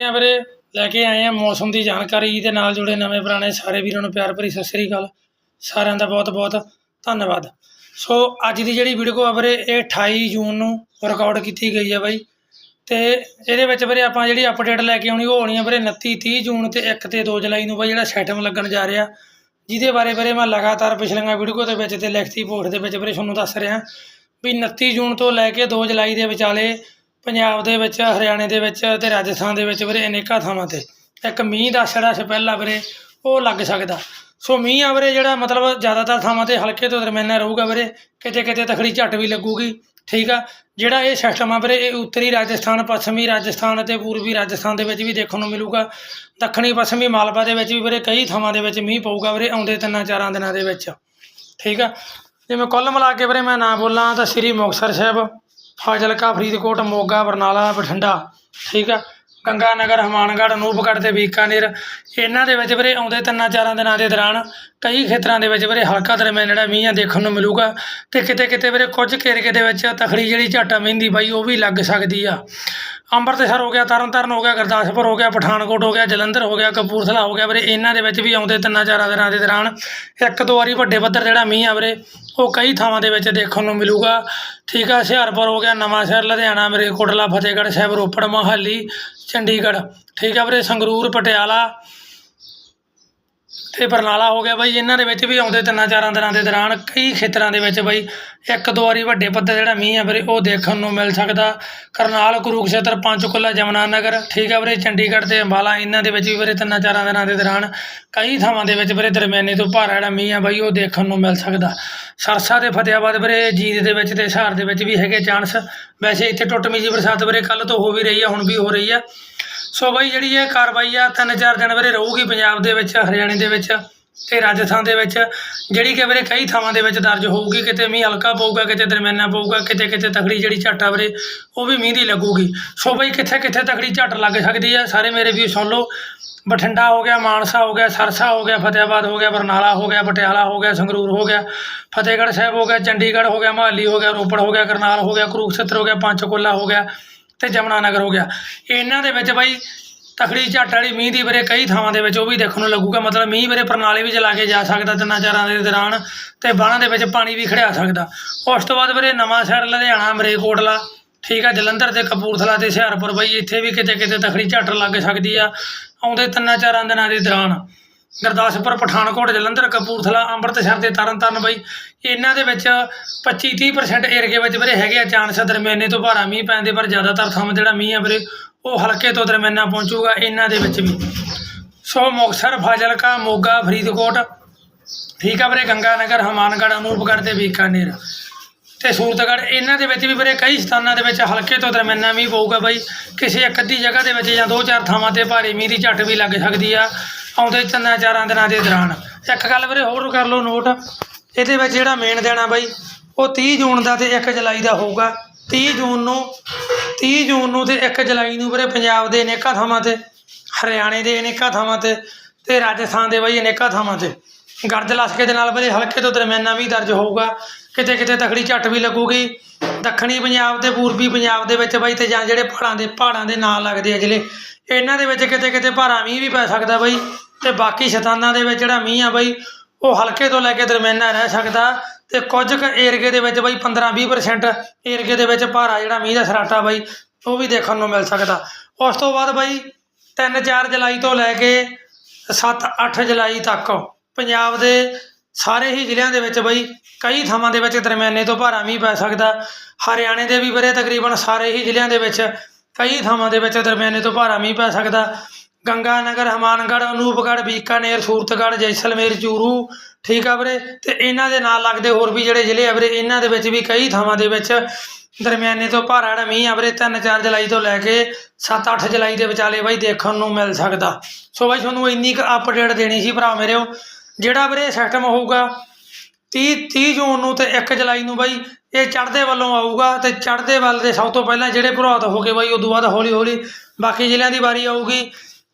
ਆ ਵੀਰੇ, ਲੈ ਕੇ ਆਏ ਆ ਮੌਸਮ ਦੀ ਜਾਣਕਾਰੀ ਦੇ ਨਾਲ ਜੁੜੇ ਨਵੇਂ ਪੁਰਾਣੇ ਸਾਰੇ ਵੀਰਾਂ ਨੂੰ ਪਿਆਰ ਭਰੀ ਸਤਿ ਸ੍ਰੀ ਅਕਾਲ। ਸਾਰਿਆਂ ਦਾ ਬਹੁਤ ਬਹੁਤ ਧੰਨਵਾਦ। ਸੋ ਅੱਜ ਦੀ ਜਿਹੜੀ ਵੀਡੀਓ ਆ ਵੀਰੇ, ਇਹ 28 ਜੂਨ ਨੂੰ ਰਿਕਾਰਡ ਕੀਤੀ ਗਈ ਆ ਬਾਈ। ਤੇ ਇਹਦੇ ਵਿੱਚ ਵੀਰੇ ਆਪਾਂ ਜਿਹੜੀ ਅਪਡੇਟ ਲੈ ਕੇ ਆਉਣੀ, ਉਹ ਹੋਣੀ ਆ ਵੀਰੇ 29 30 ਜੂਨ ਤੇ 1 ਤੇ 2 ਜੁਲਾਈ ਨੂੰ ਬਾਈ ਜਿਹੜਾ ਸੈਟਮ ਲੱਗਣ ਜਾ ਰਿਹਾ। ਜਿਹਦੇ ਬਾਰੇ ਵੀਰੇ ਮੈਂ ਲਗਾਤਾਰ ਪਿਛਲੀਆਂ ਵੀਡੀਓ ਦੇ ਵਿੱਚ ਤੇ ਲਿਖਤੀ ਪੋਸਟ ਦੇ ਵਿੱਚ ਵੀਰੇ ਤੁਹਾਨੂੰ ਦੱਸ ਰਿਹਾ। ਵੀ 29 ਜੂਨ ਤੋਂ ਲੈ ਕੇ 2 ਜੁਲਾਈ ਦੇ ਵਿਚਾਲੇ ਪੰਜਾਬ ਦੇ ਵਿੱਚ, ਹਰਿਆਣੇ ਦੇ ਵਿੱਚ ਤੇ ਰਾਜਸਥਾਨ ਦੇ ਵਿੱਚ ਵੀਰੇ ਅਨੇਕਾਂ ਥਾਵਾਂ ਤੇ। ਇੱਕ ਮੀਂਹ ਦਾ ਛੜਾ ਛਪੈਲਾ ਵੀਰੇ ਉਹ ਲੱਗ ਸਕਦਾ। ਸੋ ਮੀਂਹ ਆ ਵੀਰੇ ਜਿਹੜਾ ਮਤਲਬ ਜ਼ਿਆਦਾਤਰ ਥਾਵਾਂ ਤੇ ਹਲਕੇ ਤੋਂ ਦਰਮਿਆਨਾ ਰਹੂਗਾ ਵੀਰੇ। ਕਿਤੇ ਕਿਤੇ ਤਖੜੀ ਝੱਟ ਵੀ ਲੱਗੂਗੀ, ਠੀਕ ਆ? ਜਿਹੜਾ ਇਹ ਸਿਸਟਮ ਆ ਵੀਰੇ, ਇਹ ਉੱਤਰੀ ਰਾਜਸਥਾਨ, ਪੱਛਮੀ ਰਾਜਸਥਾਨ ਅਤੇ ਪੂਰਬੀ ਰਾਜਸਥਾਨ ਦੇ ਵਿੱਚ ਵੀ ਦੇਖਣ ਨੂੰ ਮਿਲੂਗਾ। ਦੱਖਣੀ, ਪੱਛਮੀ ਮਾਲਵਾ ਦੇ ਵਿੱਚ ਵੀ ਵੀਰੇ ਕਈ ਥਾਵਾਂ ਦੇ ਵਿੱਚ ਮੀਂਹ ਪਊਗਾ ਵੀਰੇ ਆਉਂਦੇ ਤਿੰਨਾਂ ਚਾਰਾਂ ਦਿਨਾਂ ਦੇ ਵਿੱਚ, ਠੀਕ ਆ? ਜਿਵੇਂ ਕੁੱਲ ਮਿਲਾ ਕੇ ਵੀਰੇ ਮੈਂ ਨਾ ਬੋਲਾਂ ਤਾਂ ਸ੍ਰੀ ਮੁਕਤਸਰ ਸਾਹਿਬ। ਫਾਜ਼ਿਲਕਾ ਫਰੀਦਕੋਟ ਮੋਗਾ ਬਰਨਾਲਾ ਬਠਿੰਡਾ ਠੀਕ ਆ ਗੰਗਾ ਨਗਰ, ਹਮਾਨਗੜ੍ਹ ਅਨੂਪਗੜ੍ਹ ਤੇ ਬੀਕਾਨੇਰ। ਇਹਨਾਂ ਦੇ ਵਿੱਚ ਵੀਰੇ ਆਉਂਦੇ ਤਿੰਨਾਂ ਚਾਰਾਂ ਦਿਨਾਂ ਦੇ ਦੌਰਾਨ ਕਈ ਖੇਤਰਾਂ ਦੇ ਵਿੱਚ ਵੀਰੇ ਹਲਕਾ ਦਰਮਿਆਨ ਜਿਹੜਾ ਮੀਂਹ ਆ ਦੇਖਣ ਨੂੰ ਮਿਲੂਗਾ ਤੇ ਕਿਤੇ ਕਿਤੇ ਵੀਰੇ ਕੁਝ ਏਰੀਏ ਦੇ ਵਿੱਚ ਤਖੜੀ ਜਿਹੜੀ ਝਾਟਾ ਮਹਿੰਦੀ ਬਾਈ ਉਹ ਵੀ ਲੱਗ ਸਕਦੀ ਆ। ਅੰਮ੍ਰਿਤਸਰ ਹੋ ਗਿਆ, ਤਰਨਤਾਰਨ ਹੋ ਗਿਆ, ਗੁਰਦਾਸਪੁਰ ਹੋ ਗਿਆ, ਪਠਾਨਕੋਟ ਹੋ ਗਿਆ, ਜਲੰਧਰ ਹੋ ਗਿਆ, ਕਪੂਰਥਲਾ ਹੋ ਗਿਆ ਵੀਰੇ, ਇਹਨਾਂ ਦੇ ਵਿੱਚ ਵੀ ਆਉਂਦੇ ਤਿੰਨਾਂ ਚਾਰਾਂ ਦਿਨਾਂ ਦੇ ਦੌਰਾਨ ਇੱਕ ਦੋ ਵਾਰੀ ਵੱਡੇ ਪੱਧਰ ਜਿਹੜਾ ਮੀਂਹ ਆ ਵੀਰੇ, ਉਹ ਕਈ ਥਾਵਾਂ ਦੇ ਵਿੱਚ ਦੇਖਣ ਨੂੰ ਮਿਲੂਗਾ। ਠੀਕ ਆ, ਹੁਸ਼ਿਆਰਪੁਰ ਹੋ ਗਿਆ ਨਵਾਂ ਸ਼ਹਿਰ ਲੁਧਿਆਣਾ, ਮਰੇਕੋਟਲਾ, ਫਤਿਹਗੜ੍ਹ ਸਾਹਿਬ, ਰੋਪੜ, ਮੋਹਾਲੀ ਚੰਡੀਗੜ੍ਹ। ਠੀਕ ਆ ਵੀਰੇ, ਸੰਗਰੂਰ, ਪਟਿਆਲਾ ਤੇ ਬਰਨਾਲਾ ਹੋ ਗਿਆ ਬਾਈ। ਇਹਨਾਂ ਦੇ ਵਿੱਚ ਵੀ ਆਉਂਦੇ ਤਿੰਨਾਂ ਚਾਰਾਂ ਦਿਨਾਂ ਦੇ ਦੌਰਾਨ। ਕਈ ਖੇਤਰਾਂ ਦੇ ਵਿੱਚ ਬਾਈ, ਇੱਕ ਦੋ ਵਾਰੀ ਵੱਡੇ ਪੱਧਰ ਜਿਹੜਾ ਮੀਂਹ ਆ ਵੀਰੇ, ਉਹ ਦੇਖਣ ਨੂੰ ਮਿਲ ਸਕਦਾ। ਕਰਨਾਲ, ਕੁਰੂਕਸ਼ੇਤਰ, ਪੰਚਕੁਲਾ ਜਮਨਾ ਨਗਰ ਠੀਕ ਆ ਵੀਰੇ, ਚੰਡੀਗੜ੍ਹ ਤੇ ਅੰਬਾਲਾ, ਇਹਨਾਂ ਦੇ ਵਿੱਚ ਵੀ ਵੀਰੇ ਤਿੰਨਾਂ ਚਾਰਾਂ ਦਿਨਾਂ ਦੇ ਦੌਰਾਨ ਕਈ ਥਾਵਾਂ ਦੇ ਵਿੱਚ ਵੀਰੇ ਦਰਮਿਆਨੇ ਤੋਂ ਭਾਰਾ ਜਿਹੜਾ ਮੀਂਹ ਆ ਬਾਈ, ਉਹ ਦੇਖਣ ਨੂੰ ਮਿਲ ਸਕਦਾ। ਸਰਸਾ ਤੇ ਫਤਿਆਬਾਦ ਵੀਰੇ, ਜੀਂਦ ਦੇ ਵਿੱਚ ਤੇ ਹਿਸਾਰ ਦੇ ਵਿੱਚ ਵੀ ਹੈਗੇ ਚਾਂਸ ਵੈਸੇ ਇੱਥੇ ਟੁੱਟਵੀਂ ਜੀ ਬਰਸਾਤ ਵੀਰੇ ਕੱਲ ਤੋਂ ਹੋ ਵੀ ਰਹੀ ਆ, ਹੁਣ ਵੀ ਹੋ ਰਹੀ ਆ। ਸੋ ਬਾਈ ਜਿਹੜੀ ਇਹ ਕਾਰਵਾਈ ਆ, ਤਿੰਨ ਚਾਰ ਦਿਨ ਵੀਰੇ ਰਹੂਗੀ ਪੰਜਾਬ ਦੇ ਵਿੱਚ, ਹਰਿਆਣੇ ਦੇ ਵਿੱਚ ਤੇ ਰਾਜਸਥਾਨ ਦੇ ਵਿੱਚ। ਜਿਹੜੀ ਕਿ ਵੀਰੇ ਕਈ ਥਾਵਾਂ ਦੇ ਵਿੱਚ ਦਰਜ ਹੋਊਗੀ, ਕਿਤੇ ਮੀਂਹ ਹਲਕਾ ਪਊਗਾ, ਕਿਤੇ ਦਰਮਿਆਨਾ ਪਊਗਾ, ਕਿਤੇ ਕਿਤੇ ਤਕੜੀ ਜਿਹੜੀ ਝੱਟ ਆ ਵੀਰੇ, ਉਹ ਵੀ ਮੀਂਹ ਦੀ ਲੱਗੂਗੀ। ਸੋ ਬਈ ਕਿੱਥੇ ਕਿੱਥੇ ਤਕੜੀ ਝੱਟ ਲੱਗ ਸਕਦੀ ਆ, ਸਾਰੇ ਮੇਰੇ ਵੀ ਸੁਣ ਲਓ। ਬਠਿੰਡਾ ਹੋ ਗਿਆ ਮਾਨਸਾ ਹੋ ਗਿਆ ਸਰਸਾ ਹੋ ਗਿਆ ਫਤਿਆਬਾਦ ਹੋ ਗਿਆ ਬਰਨਾਲਾ ਹੋ ਗਿਆ ਪਟਿਆਲਾ ਹੋ ਗਿਆ ਸੰਗਰੂਰ ਹੋ ਗਿਆ ਫਤਿਹਗੜ੍ਹ ਸਾਹਿਬ ਹੋ ਗਿਆ ਚੰਡੀਗੜ੍ਹ ਹੋ ਗਿਆ ਮੋਹਾਲੀ ਹੋ ਗਿਆ ਰੋਪੜ ਹੋ ਗਿਆ ਕਰਨਾਲ ਹੋ ਗਿਆ ਕੁਰੂਕਸ਼ੇਤਰ ਹੋ ਗਿਆ ਪੰਚਕੂਲਾ ਹੋ ਗਿਆ ਤੇ ਜਮਨਾ ਨਗਰ ਹੋ ਗਿਆ ਇਹਨਾਂ ਦੇ ਵਿੱਚ ਬਾਈ ਤਖੜੀ ਝੱਟ ਵਾਲੀ ਮੀਂਹ ਦੀ ਵੀਰੇ ਕਈ ਥਾਵਾਂ ਦੇ ਵਿੱਚ ਉਹ ਵੀ ਦੇਖਣ ਨੂੰ ਲੱਗੂਗਾ ਮਤਲਬ ਮੀਂਹ ਵੀਰੇ ਪ੍ਰਣਾਲੀ ਵੀ ਚਲਾ ਕੇ ਜਾ ਸਕਦਾ ਤਿੰਨਾਂ ਚਾਰਾਂ ਦੇ ਦੌਰਾਨ ਤੇ ਬਾਣਾਂ ਦੇ ਵਿੱਚ ਪਾਣੀ ਵੀ ਖੜਿਆ ਸਕਦਾ ਉਸ ਤੋਂ ਬਾਅਦ ਵੀਰੇ ਨਵਾਂ ਸ਼ਹਿਰ ਲੁਧਿਆਣਾ ਮਰੇਕੋਟਲਾ ਠੀਕ ਆ, ਜਲੰਧਰ ਤੇ ਕਪੂਰਥਲਾ ਤੇ ਹੁਸ਼ਿਆਰਪੁਰ ਬਾਈ, ਇੱਥੇ ਵੀ ਕਿਤੇ ਕਿਤੇ ਤਖੜੀ ਝੱਟ ਲੱਗ ਸਕਦੀ ਆ। ਆਉਂਦੇ ਤਿੰਨਾਂ ਚਾਰਾਂ ਦਿਨਾਂ ਦੇ ਦੌਰਾਨ ਗੁਰਦਾਸਪੁਰ, ਪਠਾਨਕੋਟ, ਜਲੰਧਰ, ਕਪੂਰਥਲਾ, ਅੰਮ੍ਰਿਤਸਰ ਤੇ ਤਰਨਤਾਰਨ ਬਾਈ, ਇਹਨਾਂ ਦੇ ਵਿੱਚ 25-30% ਏਰੀਏ ਵਿੱਚ ਵੀਰੇ ਹੈਗੇ ਆ ਚਾਂਸ, ਦਰਮਿਆਨੇ ਤੋਂ ਭਾਰਾ ਮੀਂਹ ਪੈਣ ਦੇ ਪਰ ਜ਼ਿਆਦਾਤਰ ਥਾਂ ਜਿਹੜਾ ਮੀਂਹ ਆ ਵੀਰੇ, ਉਹ ਹਲਕੇ ਤੋਂ ਦਰਮਿਆਨਾ ਪਹੁੰਚੂਗਾ ਇਹਨਾਂ ਦੇ ਵਿੱਚ ਵੀ। ਸੋ ਮੁਕਤਸਰ, ਫਾਜ਼ਿਲਕਾ, ਮੋਗਾ, ਫਰੀਦਕੋਟ, ਠੀਕ ਆ ਵੀਰੇ ਗੰਗਾ ਨਗਰ ਹਮਾਨਗੜ੍ਹ, ਅਨੂਪਗੜ੍ਹ ਤੇ ਬੀਕਾਨੇਰ। ਤੇ ਸੂਰਤਗੜ੍ਹ, ਇਹਨਾਂ ਦੇ ਵਿੱਚ ਵੀ ਵੀਰੇ ਕਈ ਸਥਾਨਾਂ ਦੇ ਵਿੱਚ ਹਲਕੇ ਤੋਂ ਦਰਮਿਆਨਾ ਮੀਂਹ ਪਊਗਾ ਬਾਈ। ਕਿਸੇ ਇੱਕ ਅੱਧੀ ਜਗ੍ਹਾ ਦੇ ਵਿੱਚ ਜਾਂ ਦੋ ਚਾਰ ਥਾਵਾਂ ਤੇ ਭਾਰੀ ਮੀਂਹ ਦੀ ਝੱਟ ਵੀ ਲੱਗ ਸਕਦੀ ਆ, ਆਉਂਦੇ ਤਿੰਨਾਂ ਚਾਰਾਂ ਦਿਨਾਂ ਦੇ ਦੌਰਾਨ। ਇੱਕ ਗੱਲ ਵੀਰੇ ਹੋਰ ਕਰ ਲਓ ਨੋਟ ਇਹਦੇ ਵਿੱਚ ਜਿਹੜਾ ਮੇਨ ਦੇਣਾ ਬਾਈ, ਉਹ 30 ਜੂਨ ਦਾ ਤੇ 1 ਜੁਲਾਈ ਦਾ ਹੋਊਗਾ। 30 ਜੂਨ ਨੂੰ 30 ਜੂਨ ਨੂੰ ਤੇ 1 ਜੁਲਾਈ ਨੂੰ ਵੀਰੇ ਪੰਜਾਬ ਦੇ ਅਨੇਕਾਂ ਥਾਵਾਂ ਤੇ, ਹਰਿਆਣੇ ਦੇ ਅਨੇਕਾਂ ਥਾਵਾਂ ਤੇ ਤੇ ਰਾਜਸਥਾਨ ਦੇ ਬਾਈ ਅਨੇਕਾਂ ਥਾਵਾਂ ਤੇ। ਗਰਜ ਲਸਕੇ ਦੇ ਨਾਲ ਵੀਰੇ ਹਲਕੇ ਤੋਂ ਦਰਮਿਆਨਾ ਵੀ ਦਰਜ ਹੋਊਗਾ। ਕਿਤੇ ਕਿਤੇ ਤਖੜੀ ਝੱਟ ਵੀ ਲੱਗੂਗੀ। ਦੱਖਣੀ ਪੰਜਾਬ ਤੇ ਪੂਰਬੀ ਪੰਜਾਬ ਦੇ ਵਿੱਚ ਬਾਈ ਤੇ ਜਾਂ ਜਿਹੜੇ ਪਹਾੜਾਂ ਦੇ ਪਹਾੜਾਂ ਦੇ ਨਾਲ ਲੱਗਦੇ ਆ ਜ਼ਿਲ੍ਹੇ, ਇਹਨਾਂ ਦੇ ਵਿੱਚ ਕਿਤੇ ਕਿਤੇ ਭਾਰਾ ਮੀਂਹ ਵੀ ਪੈ ਸਕਦਾ ਬਾਈ। ਤੇ ਬਾਕੀ ਸਥਾਨਾਂ ਦੇ ਵਿੱਚ ਜਿਹੜਾ ਮੀਂਹ ਆ ਬਾਈ, ਉਹ ਹਲਕੇ ਤੋਂ ਲੈ ਕੇ ਦਰਮਿਆਨਾ ਰਹਿ ਸਕਦਾ। ਤੇ ਕੁਝ ਕੁ ਏਰੀਏ ਦੇ ਵਿੱਚ ਬਾਈ 15-20% ਏਰੀਏ ਦੇ ਵਿੱਚ ਭਾਰਾ ਜਿਹੜਾ ਮੀਂਹ ਦਾ ਸਰਾਟਾ ਬਾਈ, ਉਹ ਵੀ ਦੇਖਣ ਨੂੰ ਮਿਲ ਸਕਦਾ। ਉਸ ਤੋਂ ਬਾਅਦ ਬਾਈ 3-4 ਜੁਲਾਈ ਤੋਂ ਲੈ ਕੇ 7-8 ਜੁਲਾਈ ਤੱਕ ਪੰਜਾਬ ਦੇ ਸਾਰੇ ਹੀ ਜ਼ਿਲ੍ਹਿਆਂ ਦੇ ਵਿੱਚ ਬਾਈ ਕਈ ਥਾਵਾਂ ਦੇ ਵਿੱਚ ਦਰਮਿਆਨੇ ਤੋਂ ਭਾਰਾ ਮੀਂਹ ਪੈ ਸਕਦਾ। ਹਰਿਆਣੇ ਦੇ ਵੀ ਵੀਰੇ ਤਕਰੀਬਨ ਸਾਰੇ ਹੀ ਜ਼ਿਲ੍ਹਿਆਂ ਦੇ ਵਿੱਚ ਕਈ ਥਾਵਾਂ ਦੇ ਵਿੱਚ ਦਰਮਿਆਨੇ ਤੋਂ ਭਾਰਾ ਮੀਂਹ ਪੈ ਸਕਦਾ। ਗੰਗਾ ਨਗਰ ਹਮਾਨਗੜ੍ਹ, ਅਨੂਪਗੜ੍ਹ, ਬੀਕਾਨੇਰ, ਸੂਰਤਗੜ੍ਹ, ਜੈਸਲਮੇਰ, ਚੂਰੂ, ਠੀਕ ਆ ਵੀਰੇ? ਤੇ ਇਹਨਾਂ ਦੇ ਨਾਲ ਲੱਗਦੇ ਹੋਰ ਵੀ ਜਿਹੜੇ ਜ਼ਿਲ੍ਹੇ ਆ ਵੀਰੇ, ਇਹਨਾਂ ਦੇ ਵਿੱਚ ਵੀ ਕਈ ਥਾਵਾਂ ਦੇ ਵਿੱਚ ਦਰਮਿਆਨੇ ਤੋਂ ਭਾਰਾ ਜਿਹੜਾ ਮੀਂਹ ਆ ਵੀਰੇ 3-4 ਜੁਲਾਈ ਤੋਂ ਲੈ ਕੇ 7-8 ਜੁਲਾਈ ਦੇ ਵਿਚਾਲੇ ਬਾਈ ਦੇਖਣ ਨੂੰ ਮਿਲ ਸਕਦਾ। ਸੋ ਬਾਈ ਤੁਹਾਨੂੰ ਇੰਨੀ ਕੁ ਅਪਡੇਟ ਦੇਣੀ ਸੀ ਭਰਾ ਮੇਰਿਓ ਜਿਹੜਾ ਵੀਰੇ ਸਿਸਟਮ ਹੋਊਗਾ 30 30 ਜੂਨ ਨੂੰ ਤੇ 1 ਜੁਲਾਈ ਨੂੰ ਬਾਈ, ਇਹ ਚੜ੍ਹਦੇ ਵੱਲੋਂ ਆਊਗਾ ਤੇ ਚੜ੍ਹਦੇ ਵੱਲ ਦੇ ਸਭ ਤੋਂ ਪਹਿਲਾਂ ਜਿਹੜੇ ਪ੍ਰਭਾਵਿਤ ਹੋ ਗਏ ਬਾਈ, ਉਦੋਂ ਬਾਅਦ ਹੌਲੀ ਹੌਲੀ ਬਾਕੀ ਜ਼ਿਲ੍ਹਿਆਂ ਦੀ ਵਾਰੀ ਆਊਗੀ।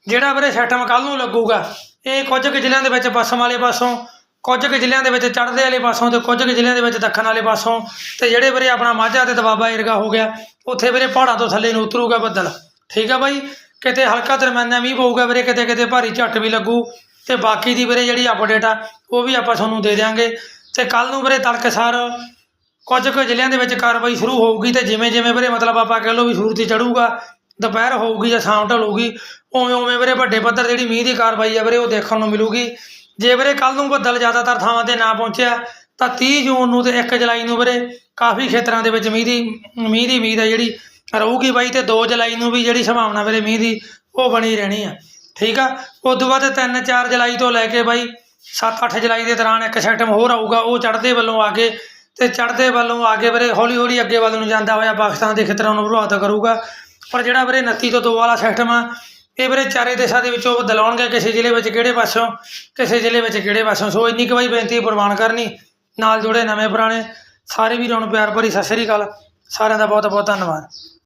ਜਿਹੜਾ ਵੀਰੇ ਸਿਸਟਮ ਕੱਲ ਨੂੰ ਲੱਗੂਗਾ, ਇਹ ਕੁਝ ਕੁ ਜ਼ਿਲ੍ਹਿਆਂ ਦੇ ਵਿੱਚ ਪੱਛਮ ਵਾਲੇ ਪਾਸੋਂ, ਕੁਝ ਕੁ ਜ਼ਿਲ੍ਹਿਆਂ ਦੇ ਵਿੱਚ ਚੜ੍ਹਦੇ ਵਾਲੇ ਪਾਸੋਂ ਤੇ ਕੁਝ ਕੁ ਜ਼ਿਲ੍ਹਿਆਂ ਦੇ ਵਿੱਚ ਦੱਖਣ ਵਾਲੇ ਪਾਸੋਂ ਤੇ ਜਿਹੜੇ ਵੀਰੇ ਆਪਣਾ ਮਾਝਾ ਤੇ ਦਬਾਬਾ ਏਰਗਾ ਹੋ ਗਿਆ, ਉੱਥੇ ਵੀਰੇ ਪਹਾੜਾਂ ਤੋਂ ਥੱਲੇ ਨੂੰ ਉਤਰੂਗਾ ਬੱਦਲ। ਠੀਕ ਆ ਬਾਈ? ਕਿਤੇ ਹਲਕਾ ਦਰਮਿਆਨਾ ਵੀ ਪਊਗਾ ਵੀਰੇ ਕਿਤੇ ਕਿਤੇ ਭਾਰੀ ਝੱਟ ਵੀ ਲੱਗੂ। ਤੇ ਬਾਕੀ ਦੀ ਵੀਰੇ ਜਿਹੜੀ ਅਪਡੇਟ ਆ, ਉਹ ਵੀ ਆਪਾਂ ਤੁਹਾਨੂੰ ਦੇ ਦਿਆਂਗੇ। ਤੇ ਕੱਲ ਨੂੰ ਵੀਰੇ ਤੜਕਸਾਰ ਕੁਝ ਕੁ ਜ਼ਿਲ੍ਹਿਆਂ ਦੇ ਵਿੱਚ ਕਾਰਵਾਈ ਸ਼ੁਰੂ ਹੋਊਗੀ ਤੇ ਜਿਵੇਂ ਜਿਵੇਂ ਵੀਰੇ ਮਤਲਬ ਆਪਾਂ ਕਹਿ ਲਓ ਵੀ ਸੂਰਜ ਚੜੂਗਾ, ਦੁਪਹਿਰ ਹੋਊਗੀ ਜਾਂ ਸ਼ਾਮ ਢਲੂਗੀ ਉਵੇਂ ਉਵੇਂ ਵੀਰੇ ਵੱਡੇ ਪੱਧਰ ਜਿਹੜੀ ਮੀਂਹ ਦੀ ਕਾਰਵਾਈ ਆ ਵੀਰੇ ਉਹ ਦੇਖਣ ਨੂੰ ਮਿਲੂਗੀ। ਜੇ ਵੀਰੇ ਕੱਲ ਨੂੰ ਬੱਦਲ ਜ਼ਿਆਦਾਤਰ ਥਾਵਾਂ ਤੇ ਨਾ ਪਹੁੰਚਿਆ, ਤਾਂ 30 ਜੂਨ ਨੂੰ ਤੇ 1 ਜੁਲਾਈ ਨੂੰ ਵੀਰੇ ਕਾਫੀ ਖੇਤਰਾਂ ਦੇ ਵਿੱਚ ਮੀਂਹ ਦੀ ਮੀਂਹ ਦੀ ਉਮੀਦ ਹੈ ਜਿਹੜੀ ਰਹੂਗੀ ਬਾਈ ਤੇ 2 ਜੁਲਾਈ ਨੂੰ ਵੀ ਜਿਹੜੀ ਸੰਭਾਵਨਾ ਵੀਰੇ ਮੀਂਹ ਦੀ, ਉਹ ਬਣੀ ਰਹਿਣੀ ਆ। ਠੀਕ ਆ? ਉਸ ਤੋਂ ਬਾਅਦ 3-4 ਜੁਲਾਈ ਤੋਂ ਲੈ ਕੇ ਬਾਈ 7-8 ਜੁਲਾਈ ਦੇ ਦੌਰਾਨ ਇੱਕ ਸਿਸਟਮ ਹੋਰ ਆਊਗਾ, ਉਹ ਚੜ੍ਹਦੇ ਵੱਲੋਂ ਆ ਕੇ ਤੇ ਚੜ੍ਹਦੇ ਵੱਲੋਂ ਆ ਕੇ ਵੀਰੇ ਹੌਲੀ ਹੌਲੀ ਅੱਗੇ ਵੱਲ ਨੂੰ ਜਾਂਦਾ ਹੋਇਆ, ਪਾਕਿਸਤਾਨ ਦੇ ਖੇਤਰਾਂ ਨੂੰ ਪ੍ਰਭਾਵਿਤ ਕਰੂਗਾ। ਪਰ ਜਿਹੜਾ ਵੀਰੇ 29 ਤੋਂ 2 ਵਾਲਾ ਸਿਸਟਮ ਆ, ਇਹ ਵੀਰੇ ਚਾਰੇ ਦੇਸ਼ਾਂ ਦੇ ਵਿੱਚੋਂ ਦਲਾਉਣਗੇ, ਕਿਸੇ ਜ਼ਿਲ੍ਹੇ ਵਿੱਚ ਕਿਹੜੇ ਪਾਸੋਂ ਕਿਸੇ ਜ਼ਿਲ੍ਹੇ ਵਿੱਚ ਕਿਹੜੇ ਪਾਸੋਂ ਸੋ ਇੰਨੀ ਕੁ ਬਾਈ ਬੇਨਤੀ ਪ੍ਰਵਾਨ ਕਰਨੀ, ਨਾਲ ਜੁੜੇ ਨਵੇਂ ਪੁਰਾਣੇ, ਸਾਰੇ ਵੀਰਾਂ ਨੂੰ ਪਿਆਰ ਭਰੀ ਸਤਿ ਸ੍ਰੀ ਅਕਾਲ। ਸਾਰਿਆਂ ਦਾ ਬਹੁਤ ਬਹੁਤ ਧੰਨਵਾਦ।